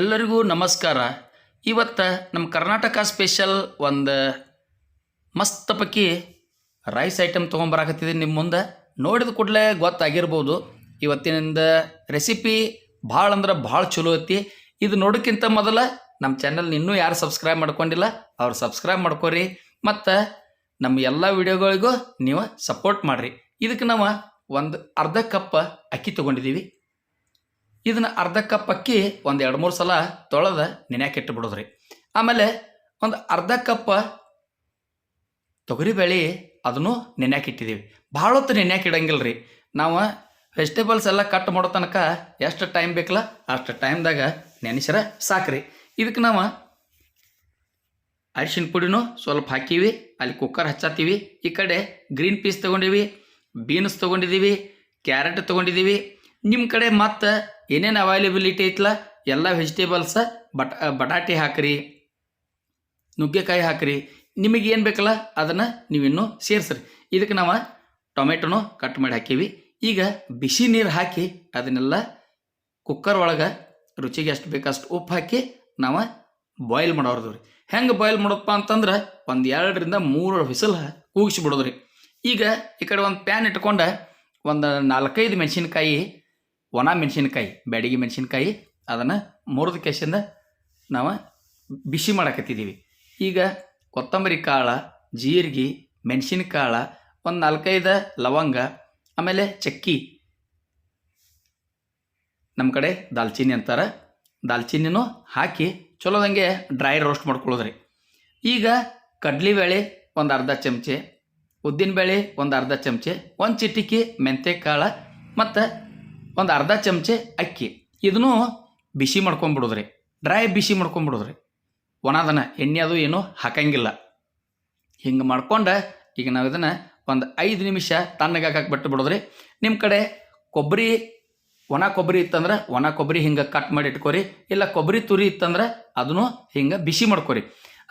ಎಲ್ಲರಿಗೂ ನಮಸ್ಕಾರ. ಇವತ್ತು ನಮ್ಮ ಕರ್ನಾಟಕ ಸ್ಪೆಷಲ್ ಒಂದು ಮಸ್ತ್ ಪಕ್ಕಿ ರೈಸ್ ಐಟಮ್ ತೊಗೊಂಬರಾಕತ್ತಿದ್ದೀನಿ ನಿಮ್ಮ ಮುಂದೆ. ನೋಡಿದ ಕೂಡಲೇ ಗೊತ್ತಾಗಿರ್ಬೋದು. ಇವತ್ತಿನಿಂದ ರೆಸಿಪಿ ಭಾಳ ಅಂದ್ರೆ ಭಾಳ ಚಲೋ ಐತಿ. ಇದು ನೋಡೋಕ್ಕಿಂತ ಮೊದಲ ನಮ್ಮ ಚಾನಲ್ ಇನ್ನೂ ಯಾರು ಸಬ್ಸ್ಕ್ರೈಬ್ ಮಾಡ್ಕೊಂಡಿಲ್ಲ, ಅವ್ರು ಸಬ್ಸ್ಕ್ರೈಬ್ ಮಾಡ್ಕೊರಿ. ಮತ್ತು ನಮ್ಮ ಎಲ್ಲ ವಿಡಿಯೋಗಳಿಗೂ ನೀವು ಸಪೋರ್ಟ್ ಮಾಡಿರಿ. ಇದಕ್ಕೆ ನಾವು ಒಂದು ಅರ್ಧ ಕಪ್ ಅಕ್ಕಿ ತೊಗೊಂಡಿದ್ದೀವಿ ಇದನ್ನ ಅರ್ಧ ಕಪ್ ಅಕ್ಕಿ ಒಂದು ಎರಡು ಮೂರು ಸಲ ತೊಳೆದ ನೆನೆಯಕ್ಕೆ ಇಟ್ಟು ಬಿಡೋದ್ರಿ. ಆಮೇಲೆ ಒಂದು ಅರ್ಧ ಕಪ್ ತೊಗರಿಬೇಳೆ ಅದನ್ನು ನೆನೆಯಕ್ಕೆ ಇಟ್ಟಿದ್ದೀವಿ ಭಾಳ ಹೊತ್ತು ನೆನೆಯಕ್ಕೆ ಇಡಂಗಿಲ್ಲ ರೀ ನಾವು ವೆಜಿಟೇಬಲ್ಸ್ ಎಲ್ಲ ಕಟ್ ಮಾಡೋ ತನಕ ಎಷ್ಟು ಟೈಮ್ ಬೇಕಲ್ಲ ಅಷ್ಟು ಟೈಮ್ದಾಗ ನೆನೆಸಿರ ಸಾಕ್ರಿ. ಇದಕ್ಕೆ ನಾವು ಅರಿಶಿನ ಪುಡಿನೂ ಸ್ವಲ್ಪ ಹಾಕೀವಿ, ಅಲ್ಲಿ ಕುಕ್ಕರ್ ಹಚ್ಚಾತೀವಿ ಈ ಕಡೆ ಗ್ರೀನ್ ಪೀಸ್ ತೊಗೊಂಡಿವಿ ಬೀನ್ಸ್ ತೊಗೊಂಡಿದ್ದೀವಿ ಕ್ಯಾರೆಟ್ ತೊಗೊಂಡಿದ್ದೀವಿ ನಿಮ್ಮ ಕಡೆ ಮತ್ತು ಏನೇನು ಅವೈಲೇಬಿಲಿಟಿ ಐತಲ್ಲ ಎಲ್ಲ ವೆಜಿಟೇಬಲ್ಸ ಬಟ ಬಟಾಟೆ ಹಾಕ್ರಿ, ನುಗ್ಗೆಕಾಯಿ ಹಾಕ್ರಿ. ನಿಮಗೆ ಏನು ಬೇಕಲ್ಲ ಅದನ್ನು ನೀವಿನ್ನೂ ಸೇರಿಸ್ರಿ. ಇದಕ್ಕೆ ನಾವು ಟೊಮೆಟೊನು ಕಟ್ ಮಾಡಿ ಹಾಕೀವಿ. ಈಗ ಬಿಸಿ ನೀರು ಹಾಕಿ ಅದನ್ನೆಲ್ಲ ಕುಕ್ಕರ್ ಒಳಗೆ ರುಚಿಗೆ ಎಷ್ಟು ಬೇಕಷ್ಟು ಉಪ್ಪು ಹಾಕಿ ನಾವು ಬಾಯ್ಲ್ ಮಾಡೋರ್ದು ರೀ. ಹೆಂಗೆ ಬಾಯ್ಲ್ ಮಾಡೋದಪ್ಪ ಅಂತಂದ್ರೆ ಒಂದು ಎರಡರಿಂದ ಮೂರು ಬಿಸಿಲು ಕೂಗಿಸಿ ಬಿಡೋದ್ರಿ. ಈಗ ಈ ಕಡೆ ಒಂದು ಪ್ಯಾನ್ ಇಟ್ಕೊಂಡು ಒಂದು ನಾಲ್ಕೈದು ಮೆಣಸಿನ್ಕಾಯಿ ಒಣ ಮೆಣಸಿನ್ಕಾಯಿ, ಬ್ಯಾಡಗಿ ಮೆಣಸಿನ್ಕಾಯಿ ಅದನ್ನು ಮುರಿದ ಕೆಸಿಂದ ನಾವು ಬಿಸಿ ಮಾಡಕತ್ತಿದ್ದೀವಿ ಈಗ ಕೊತ್ತಂಬರಿ ಕಾಳು, ಜೀರಿಗೆ, ಮೆಣಸಿನಕಾಳು, ಒಂದು ನಾಲ್ಕೈದು ಲವಂಗ, ಆಮೇಲೆ ಚಕ್ಕಿ. ನಮ್ಮ ಕಡೆ ದಾಲ್ಚಿನ್ನಿ ಅಂತಾರೆ. ದಾಲ್ಚಿನ್ನಿನೂ ಹಾಕಿ ಚಲೋದಂಗೆ ಡ್ರೈ ರೋಸ್ಟ್ ಮಾಡ್ಕೊಳ್ಳೋದ್ರಿ ಈಗ ಕಡ್ಲಿಬೇಳೆ ಒಂದು ಅರ್ಧ ಚಮಚೆ, ಉದ್ದಿನ ಬೇಳೆ ಒಂದು ಅರ್ಧ ಚಮಚೆ, ಒಂದು ಚಿಟಿಕಿ ಕಾಳು ಮತ್ತು ಒಂದು ಅರ್ಧ ಚಮಚೆ ಅಕ್ಕಿ. ಇದನ್ನು ಬಿಸಿ ಮಾಡ್ಕೊಂಬಿಡೋದ್ರಿ ಡ್ರೈ ಬಿಸಿ ಮಾಡ್ಕೊಂಬಿಡೋದ್ರಿ ಒಣದನ, ಎಣ್ಣೆ ಅದು ಏನೂ ಹಾಕಂಗಿಲ್ಲ. ಹಿಂಗೆ ಮಾಡ್ಕೊಂಡು ಈಗ ನಾವು ಇದನ್ನು ಒಂದು ಐದು ನಿಮಿಷ ತಣ್ಣಗೆ ಹಾಕಕ್ಕೆ ಬಿಟ್ಟು ಬಿಡೋದ್ರಿ ನಿಮ್ಮ ಕಡೆ ಕೊಬ್ಬರಿ ಒಣ ಕೊಬ್ಬರಿ ಇತ್ತಂದ್ರೆ ಒಣ ಕೊಬ್ಬರಿ ಹಿಂಗೆ ಕಟ್ ಮಾಡಿ ಇಟ್ಕೋರಿ. ಇಲ್ಲ ಕೊಬ್ಬರಿ ತುರಿ ಇತ್ತಂದ್ರೆ ಅದನ್ನು ಹಿಂಗೆ ಬಿಸಿ ಮಾಡ್ಕೊರಿ.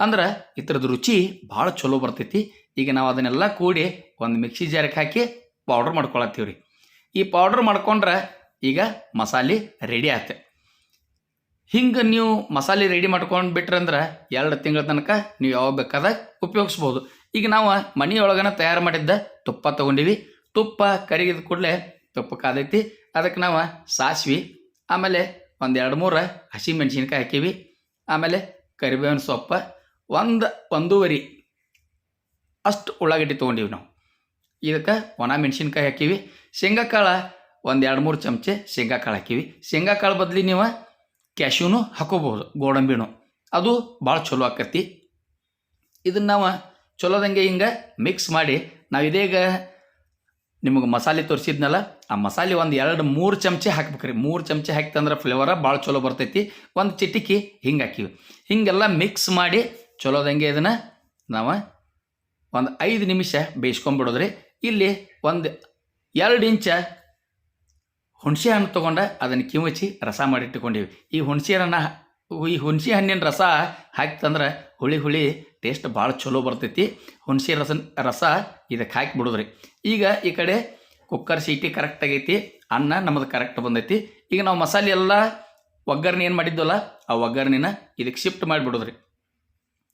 ಅಂದ್ರೆ ಇದ್ರದ್ದು ರುಚಿ ಭಾಳ ಚಲೋ ಬರ್ತೈತಿ. ಈಗ ನಾವು ಅದನ್ನೆಲ್ಲ ಕೂಡಿ ಒಂದು ಮಿಕ್ಸಿ ಜಾರಕ್ಕೆ ಹಾಕಿ ಪೌಡ್ರ್ ಮಾಡ್ಕೊಳತ್ತೀವಿ ರೀ ಈ ಪೌಡ್ರ್ ಮಾಡ್ಕೊಂಡ್ರೆ ಈಗ ಮಸಾಲೆ ರೆಡಿ ಆಯ್ತು. ಹಿಂಗೆ ನೀವು ಮಸಾಲೆ ರೆಡಿ ಮಾಡ್ಕೊಂಡು ಬಿಟ್ರಂದ್ರೆ ಎರಡು ತಿಂಗಳ ತನಕ ನೀವು ಯಾವಾಗ ಬೇಕಾದಾಗ ಉಪಯೋಗಿಸ್ಬೋದು. ಈಗ ನಾವು ಮನೆಯೊಳಗನ ತಯಾರು ಮಾಡಿದ್ದ ತುಪ್ಪ ತೊಗೊಂಡಿವಿ. ತುಪ್ಪ ಕರಿಗಿದ ಕೂಡಲೇ ತುಪ್ಪ ಕಾದೈತಿ. ಅದಕ್ಕೆ ನಾವು ಸಾಸ್ವಿ, ಆಮೇಲೆ ಒಂದು ಎರಡು ಮೂರು ಹಸಿ ಮೆಣಸಿನ್ಕಾಯಿ ಹಾಕೀವಿ. ಆಮೇಲೆ ಕರಿಬೇವಿನ ಸೊಪ್ಪು, ಒಂದು ಒಂದೂವರೆ ಅಷ್ಟು ಉಳ್ಳಾಗಡ್ಡಿ ತೊಗೊಂಡಿವಿ ನಾವು. ಇದಕ್ಕೆ ಒಣ ಮೆಣಸಿನ್ಕಾಯಿ ಹಾಕೀವಿ. ಶೇಂಗಾ ಕಾಳು ಒಂದು ಎರಡು ಮೂರು ಚಮಚೆ ಶೇಂಗಾ ಕಾಳು ಹಾಕೀವಿ. ಶೇಂಗಾ ಕಾಳು ಬದಲಿ ನೀವು ಕ್ಯಾಶ್ಯೂನು ಹಾಕೋಬಹುದು, ಗೋಡಂಬಿನೂ. ಅದು ಭಾಳ ಚಲೋ ಆಕತಿ ಇದನ್ನು ನಾವು ಚಲೋದಂಗೆ ಹಿಂಗೆ ಮಿಕ್ಸ್ ಮಾಡಿ ನಾವು ಇದೀಗ ನಿಮಗೆ ಮಸಾಲೆ ತೋರಿಸಿದ್ನಲ್ಲ, ಆ ಮಸಾಲೆ ಒಂದು ಎರಡು ಮೂರು ಚಮಚೆ ಹಾಕ್ಬೇಕ್ರಿ. ಮೂರು ಚಮಚೆ ಹಾಕ್ತಂದ್ರೆ ಫ್ಲೇವರ ಭಾಳ ಚಲೋ ಬರ್ತೈತಿ. ಒಂದು ಚಿಟಿಕಿ ಹಿಂಗೆ ಹಾಕಿವಿ. ಹಿಂಗೆಲ್ಲ ಮಿಕ್ಸ್ ಮಾಡಿ ಚಲೋದಂಗೆ ಇದನ್ನು ನಾವು ಒಂದು ಐದು ನಿಮಿಷ ಬೇಯಿಸ್ಕೊಂಬಿಡೋದ್ರಿ. ಇಲ್ಲಿ ಒಂದು ಎರಡು ಇಂಚ ಹುಣಸೆ ಹಣ್ಣು ತೊಗೊಂಡ ಅದನ್ನು ಕಿವುಚಿ ರಸ ಮಾಡಿಟ್ಟುಕೊಂಡಿವಿ ಈ ಹುಣಸೆ ಈ ಹುಣಸೆ ಹಣ್ಣಿನ ರಸ ಹಾಕ್ತಂದ್ರೆ ಹುಳಿ ಹುಳಿ ಟೇಸ್ಟ್ ಭಾಳ ಚಲೋ ಬರ್ತೈತಿ. ಹುಣಸೆ ರಸ ರಸ ಇದಕ್ಕೆ ಹಾಕಿ ಬಿಡೋದ್ರಿ. ಈಗ ಈ ಕಡೆ ಕುಕ್ಕರ್ ಸೀಟಿ ಕರೆಕ್ಟ್ ಆಗೈತಿ, ಅನ್ನ ನಮ್ಮದು ಕರೆಕ್ಟ್ ಬಂದೈತಿ. ಈಗ ನಾವು ಮಸಾಲೆ ಎಲ್ಲ ಒಗ್ಗರಣೆ ಏನು ಮಾಡಿದ್ವಲ್ಲ ಆ ಒಗ್ಗರಣೆನ ಇದಕ್ಕೆ ಶಿಫ್ಟ್ ಮಾಡಿಬಿಡೋದ್ರಿ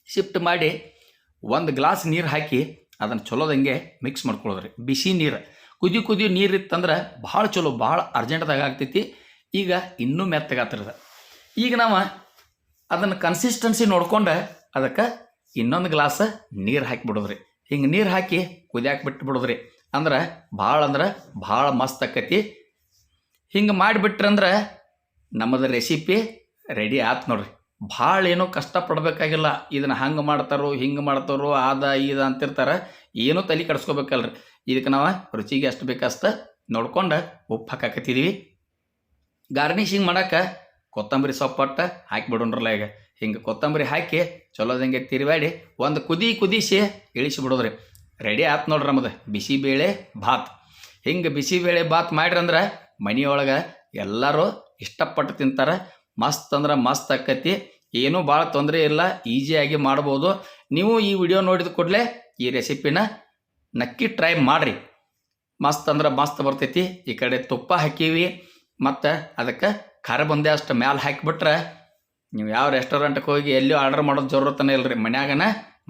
ಶಿಫ್ಟ್ ಮಾಡಿ ಒಂದು ಗ್ಲಾಸ್ ನೀರು ಹಾಕಿ ಅದನ್ನು ಚಲೋದಂಗೆ ಮಿಕ್ಸ್ ಮಾಡ್ಕೊಳ್ಳೋದ್ರಿ ಬಿಸಿ ನೀರು. ಕುದಿ ಕುದಿ ನೀರು ಇತ್ತಂದ್ರೆ ಭಾಳ ಚಲೋ, ಭಾಳ ಅರ್ಜೆಂಟ್ದಾಗ ಆಗ್ತೈತಿ. ಈಗ ಇನ್ನೂ ಮೆತ್ತಗಾತಿರದ ಈಗ ನಾವು ಅದನ್ನು ಕನ್ಸಿಸ್ಟೆನ್ಸಿ ನೋಡ್ಕೊಂಡು ಅದಕ್ಕೆ ಇನ್ನೊಂದು ಗ್ಲಾಸ್ ನೀರು ಹಾಕಿಬಿಡೋದ್ರಿ. ಹಿಂಗೆ ನೀರು ಹಾಕಿ ಕುದಿಯಾಕೆ ಬಿಟ್ಟುಬಿಡೋದ್ರಿ ಅಂದ್ರೆ ಭಾಳ ಅಂದ್ರೆ ಭಾಳ ಮಸ್ತ್ ಆಕತಿ. ಹಿಂಗೆ ಮಾಡಿಬಿಟ್ರಂದ್ರೆ ನಮ್ಮದು ರೆಸಿಪಿ ರೆಡಿ ಆತು ನೋಡ್ರಿ. ಭಾಳ ಏನೋ ಕಷ್ಟಪಡಬೇಕಾಗಿಲ್ಲ. ಇದನ್ನು ಹಂಗೆ ಮಾಡ್ತಾರೋ, ಹಿಂಗೆ ಮಾಡ್ತಾರೋ, ಆದ ಇದು ಅಂತಿರ್ತಾರೆ. ಏನೂ ತಲೆ ಕೆಡಿಸ್ಕೋಬೇಕಲ್ರಿ. ಇದಕ್ಕೆ ನಾವು ರುಚಿಗೆ ಅಷ್ಟು ಬೇಕಷ್ಟ ನೋಡ್ಕೊಂಡು ಉಪ್ಪು ಹಾಕಾಕತ್ತಿದ್ದೀವಿ ಗಾರ್ನಿಶಿಂಗ್ ಮಾಡಕ್ಕೆ ಕೊತ್ತಂಬರಿ ಸೊಪ್ಪಟ್ಟ ಹಾಕಿಬಿಡೋಣ್ರಲ್ಲ ಈಗ. ಹಿಂಗೆ ಕೊತ್ತಂಬರಿ ಹಾಕಿ ಚಲೋದಂಗೆ ತಿರುವಾಡಿ ಒಂದು ಕುದಿ ಕುದಿಸಿ ಇಳಿಸಿ ಬಿಡೋದ್ರಿ. ರೆಡಿ ಆಯ್ತು ನೋಡ್ರಿ ನಮ್ಮದು ಬಿಸಿಬೇಳೆ ಭಾತ್. ಹಿಂಗೆ ಬಿಸಿಬೇಳೆ ಭಾತ್ ಮಾಡ್ರಂದ್ರೆ ಮನೆಯೊಳಗೆ ಎಲ್ಲರೂ ಇಷ್ಟಪಟ್ಟು ತಿಂತಾರೆ. ಮಸ್ತ್ ಅಂದ್ರೆ ಮಸ್ತ್ ಆಕತಿ. ಏನೂ ಭಾಳ ತೊಂದರೆ ಇಲ್ಲ ಈಸಿಯಾಗಿ ಮಾಡ್ಬೋದು. ನೀವು ಈ ವಿಡಿಯೋ ನೋಡಿದ ಕೂಡಲೇ ಈ ರೆಸಿಪಿನ ನಕ್ಕಿ ಟ್ರೈ ಮಾಡಿರಿ. ಮಸ್ತ್ ಅಂದ್ರೆ ಮಸ್ತ್ ಬರ್ತೈತಿ. ಈ ಕಡೆ ತುಪ್ಪ ಹಾಕೀವಿ, ಮತ್ತು ಅದಕ್ಕೆ ಖಾರ ಬಂದೆ ಅಷ್ಟು ಮ್ಯಾಲೆ ಹಾಕಿಬಿಟ್ರೆ ನೀವು ಯಾವ ರೆಸ್ಟೋರೆಂಟ್ಗೆ ಹೋಗಿ ಎಲ್ಲಿ ಆರ್ಡರ್ ಮಾಡೋದು ಜರೂರತನೇ ಇಲ್ಲ ರೀ ಮನ್ಯಾಗನ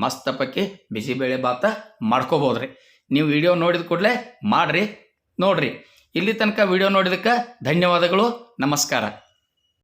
ಮಸ್ತ್ ತಪ್ಪಕ್ಕಿ ಬಿಸಿಬೇಳೆ ಭಾತ ಮಾಡ್ಕೋಬೋದು ರೀ ನೀವು ವಿಡಿಯೋ ನೋಡಿದ ಕೂಡಲೇ ಮಾಡಿರಿ, ನೋಡಿರಿ. ಇಲ್ಲಿ ತನಕ ವಿಡಿಯೋ ನೋಡಿದಕ್ಕೆ ಧನ್ಯವಾದಗಳು, ನಮಸ್ಕಾರ.